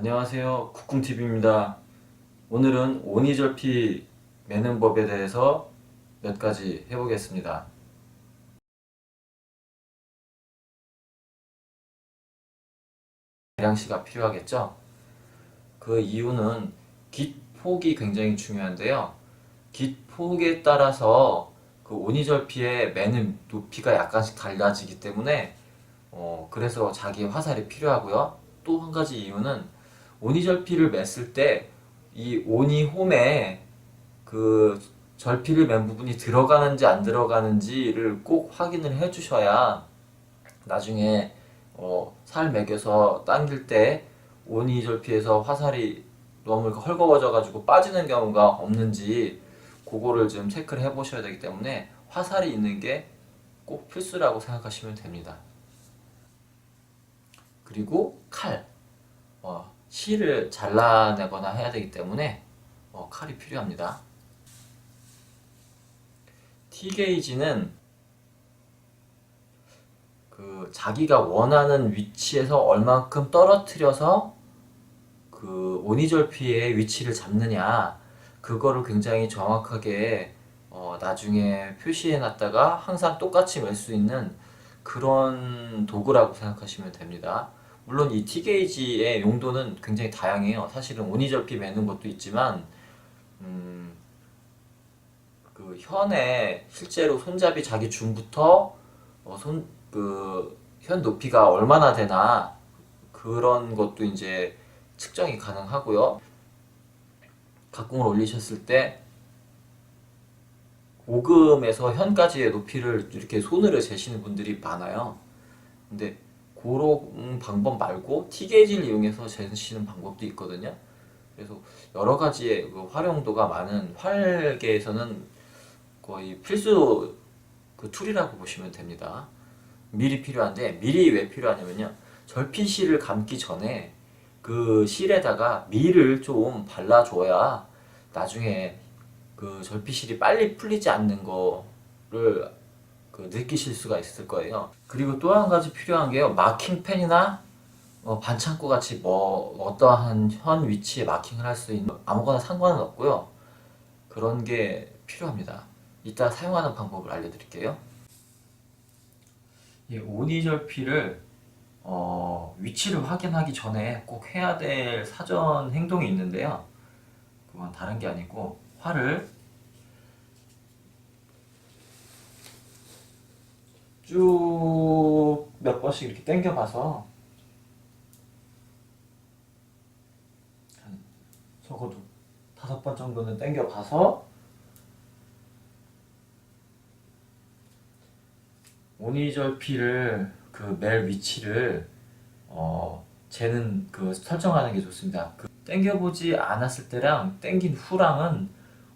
안녕하세요. 국궁TV입니다. 오늘은 오니절피 매는 법에 대해서 몇 가지 해보겠습니다. 계량시가 필요하겠죠? 그 이유는 깃폭이 굉장히 중요한데요. 깃폭에 따라서 그 오니절피의 매는 높이가 약간씩 달라지기 때문에 어, 그래서 자기 화살이 필요하고요. 또 한 가지 이유는 오니절피를 맸을 때 이 오니홈에 그 절피를 맨 부분이 들어가는지 안 들어가는지를 꼭 확인을 해 주셔야 나중에 어, 살 매겨서 당길 때 오니절피에서 화살이 너무 헐거워져 가지고 빠지는 경우가 없는지 그거를 좀 체크를 해 보셔야 되기 때문에 화살이 있는 게 꼭 필수라고 생각하시면 됩니다. 그리고 칼. 어, 실을 잘라내거나 해야 되기 때문에 어, 칼이 필요합니다. T게이지는 그 자기가 원하는 위치에서 얼만큼 떨어뜨려서 그 오니절피의 위치를 잡느냐 그거를 굉장히 정확하게 어, 나중에 표시해 놨다가 항상 똑같이 멜 수 있는 그런 도구라고 생각하시면 됩니다. 물론 이 T게이지의 용도는 굉장히 다양해요. 사실은 오니절피 매는 것도 있지만 음, 그 현에 실제로 손잡이 자기 줌부터 어, 손, 그, 현 높이가 얼마나 되나 그런 것도 이제 측정이 가능하고요. 각공을 올리셨을 때 오금에서 현까지의 높이를 이렇게 손으로 재시는 분들이 많아요. 근데 그런 방법 말고 T게이지를 이용해서 재시는 방법도 있거든요. 그래서 여러 가지의 그 활용도가 많은 활계에서는 거의 필수 그 툴이라고 보시면 됩니다. 밀이 필요한데 밀이 왜 필요하냐면요. 절피실을 감기 전에 그 실에다가 밀을 좀 발라줘야 나중에 그 절피실이 빨리 풀리지 않는 거를 그 느끼실 수가 있을 거예요. 그리고 또 한 가지 필요한 게요. 마킹펜이나 어, 반창고 같이 뭐 어떠한 현 위치에 마킹을 할 수 있는 아무거나 상관은 없고요. 그런 게 필요합니다. 이따 사용하는 방법을 알려드릴게요. 이 오니절피를 어, 위치를 확인하기 전에 꼭 해야 될 사전 행동이 있는데요. 그건 다른 게 아니고 활을 쭉 몇 번씩 이렇게 당겨봐서 한 적어도 다섯 번 정도는 당겨봐서 오니절피를 그 멜 위치를 어 재는 그 설정하는 게 좋습니다. 그 당겨보지 않았을 때랑 당긴 후랑은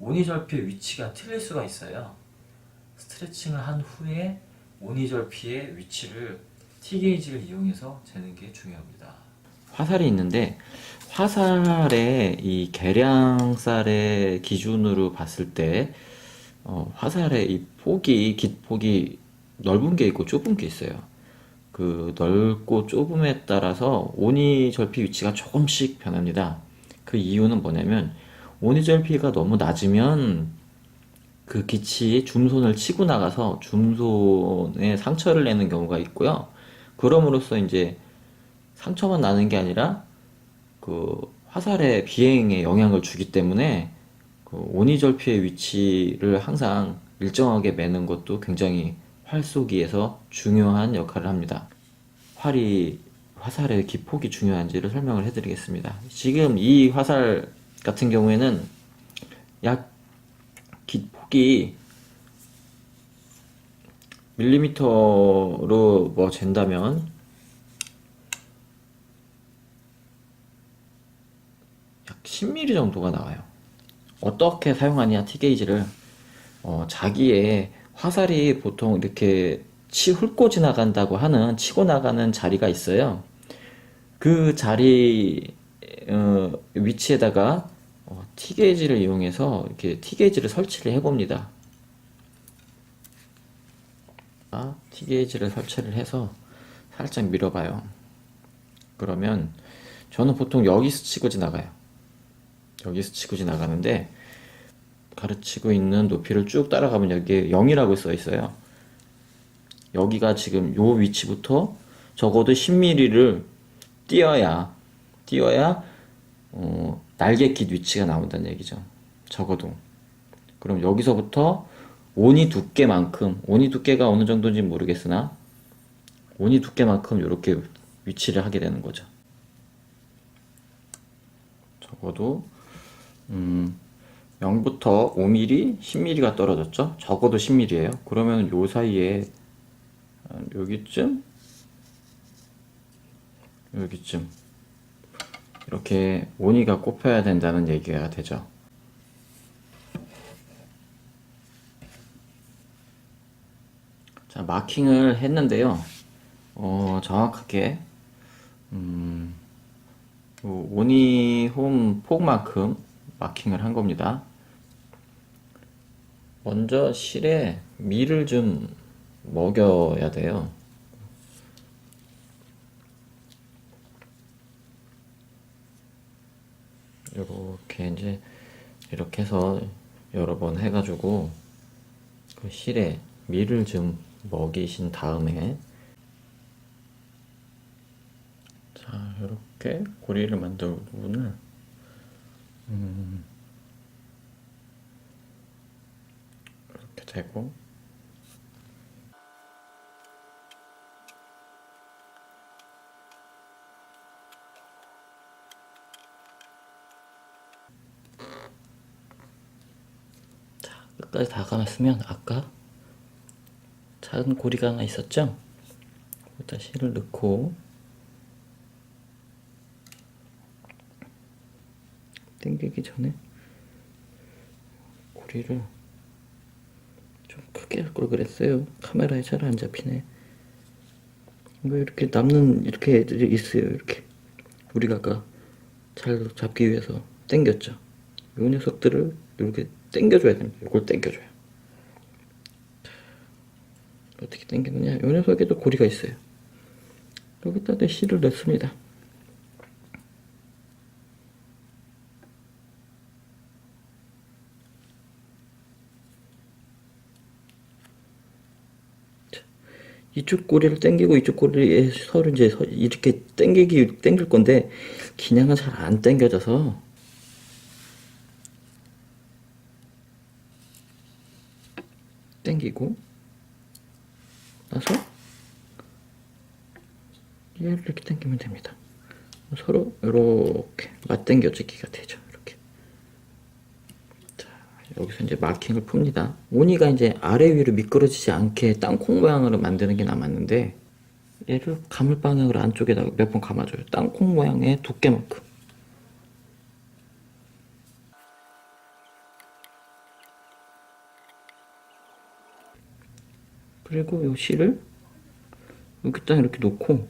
오니절피의 위치가 틀릴 수가 있어요. 스트레칭을 한 후에 오니절피의 위치를 T게이지를 이용해서 재는 게 중요합니다. 화살이 있는데 화살의 이 계량살의 기준으로 봤을 때 어, 화살의 이 폭이 깃폭이 넓은 게 있고 좁은 게 있어요. 그 넓고 좁음에 따라서 오니절피 위치가 조금씩 변합니다. 그 이유는 뭐냐면 오니절피가 너무 낮으면 그 기치 줌손을 치고 나가서 줌손에 상처를 내는 경우가 있고요. 그럼으로써 이제 상처만 나는 게 아니라 그 화살의 비행에 영향을 주기 때문에 그 오니절피의 위치를 항상 일정하게 매는 것도 굉장히 활 쏘기에서 중요한 역할을 합니다. 활이 화살의 기폭이 중요한지를 설명을 해드리겠습니다. 지금 이 화살 같은 경우에는 약 기 폭이 밀리미터로 뭐 잰다면 약 10mm 정도가 나와요. 어떻게 사용하냐 T게이지를 어, 자기의 화살이 보통 이렇게 치 훑고 지나간다고 하는 치고 나가는 자리가 있어요. 그 자리 어, 위치에다가 어, T게이지를 이용해서 이렇게 T게이지를 설치를 해봅니다. 아, T게이지를 설치를 해서 살짝 밀어봐요. 그러면 저는 보통 여기서 치고 지나가요. 여기서 치고 지나가는데 가르치고 있는 높이를 쭉 따라가면 여기에 0이라고 써 있어요. 여기가 지금 요 위치부터 적어도 10mm를 띄어야 띄어야 어, 날개킷 위치가 나온다는 얘기죠. 적어도. 그럼 여기서부터 온이 두께만큼 온이 두께가 어느 정도인지 모르겠으나 온이 두께만큼 이렇게 위치를 하게 되는 거죠. 적어도 음, 0부터 5mm, 10mm가 떨어졌죠. 적어도 10mm예요. 그러면 요 사이에 한 여기쯤 여기쯤 이렇게 온이가 꼽혀야 된다는 얘기가 되죠. 자, 마킹을 했는데요. 어, 정확하게 음, 요 오니홈 폭만큼 마킹을 한 겁니다. 먼저 실에 밀을 좀 먹여야 돼요. 이렇게 이제 이렇게 해서 여러 번 해가지고 그 실에 밀을 좀 먹이신 다음에 자 이렇게 고리를 만든 부분을 음, 이렇게 대고 자 끝까지 다 감았으면 아까 작은 고리가 하나 있었죠? 거기다 실을 넣고 당기기 전에 고리를 좀 크게 할 걸 그랬어요. 카메라에 잘 안 잡히네. 뭐 이렇게 남는 이렇게 애들이 있어요. 이렇게 우리가 아까 잘 잡기 위해서 당겼죠. 요 녀석들을 이렇게 당겨줘야 됩니다. 이걸 당겨줘요. 어떻게 당기느냐? 요 녀석에도 고리가 있어요. 여기다 내 실을 넣습니다. 이쪽 꼬리를 당기고 이쪽 꼬리에 서로 이제 서- 이렇게 당기기 당길 건데 그냥은 잘 안 당겨져서 당기고 나서 얘를 이렇게 당기면 됩니다. 서로 이렇게 맞당겨지기가 되죠. 이렇게. 자, 여기서 이제 마킹을 풉니다. 무늬가 이제 아래 위로 미끄러지지 않게 땅콩 모양으로 만드는 게 남았는데 얘를 감을 방향으로 안쪽에다가 몇 번 감아줘요. 땅콩 모양의 두께만큼. 그리고 요 실을 여기다 이렇게 놓고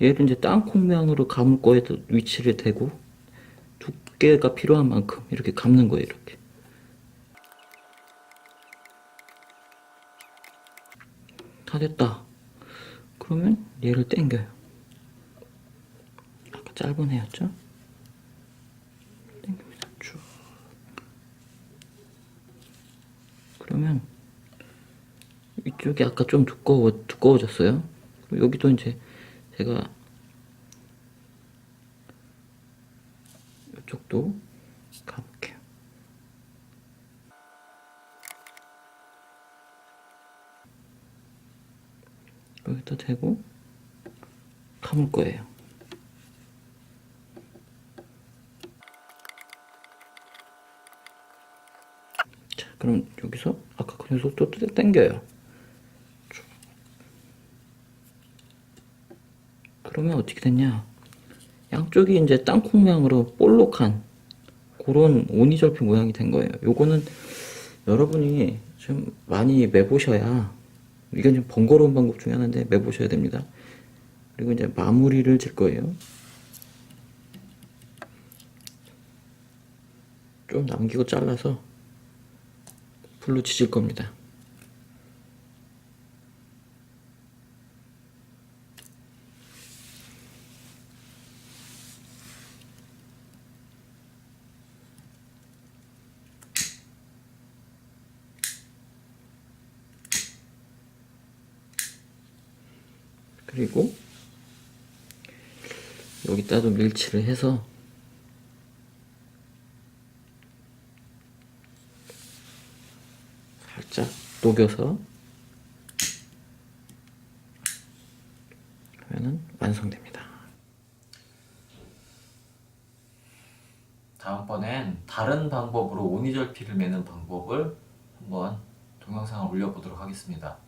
얘를 이제 땅콩 모양으로 감을 거에 위치를 대고 두께가 필요한 만큼 이렇게 감는 거예요 이렇게. 다 됐다. 그러면 얘를 당겨요. 아까 짧은 애였죠 당깁니다 쭉 그러면 이쪽이 아까 좀 두꺼워 두꺼워졌어요. 여기도 이제 제가 이쪽도 가볼게요. 여기다 대고 감을 거예요. 자, 그럼 여기서 아까 그 녀석도 또 당겨요. 그러면 어떻게 됐냐? 양쪽이 이제 땅콩 모양으로 볼록한 그런 오니절피 모양이 된 거예요. 요거는 여러분이 좀 많이 매보셔야 이건 좀 번거로운 방법 중에 하나인데 매보셔야 됩니다. 그리고 이제 마무리를 질 거예요. 좀 남기고 잘라서 풀로 지질 겁니다. 그리고 여기다도 밀치를 해서 살짝 녹여서 하면은 완성됩니다. 다음번엔 다른 방법으로 오니절피를 매는 방법을 한번 동영상을 올려보도록 하겠습니다.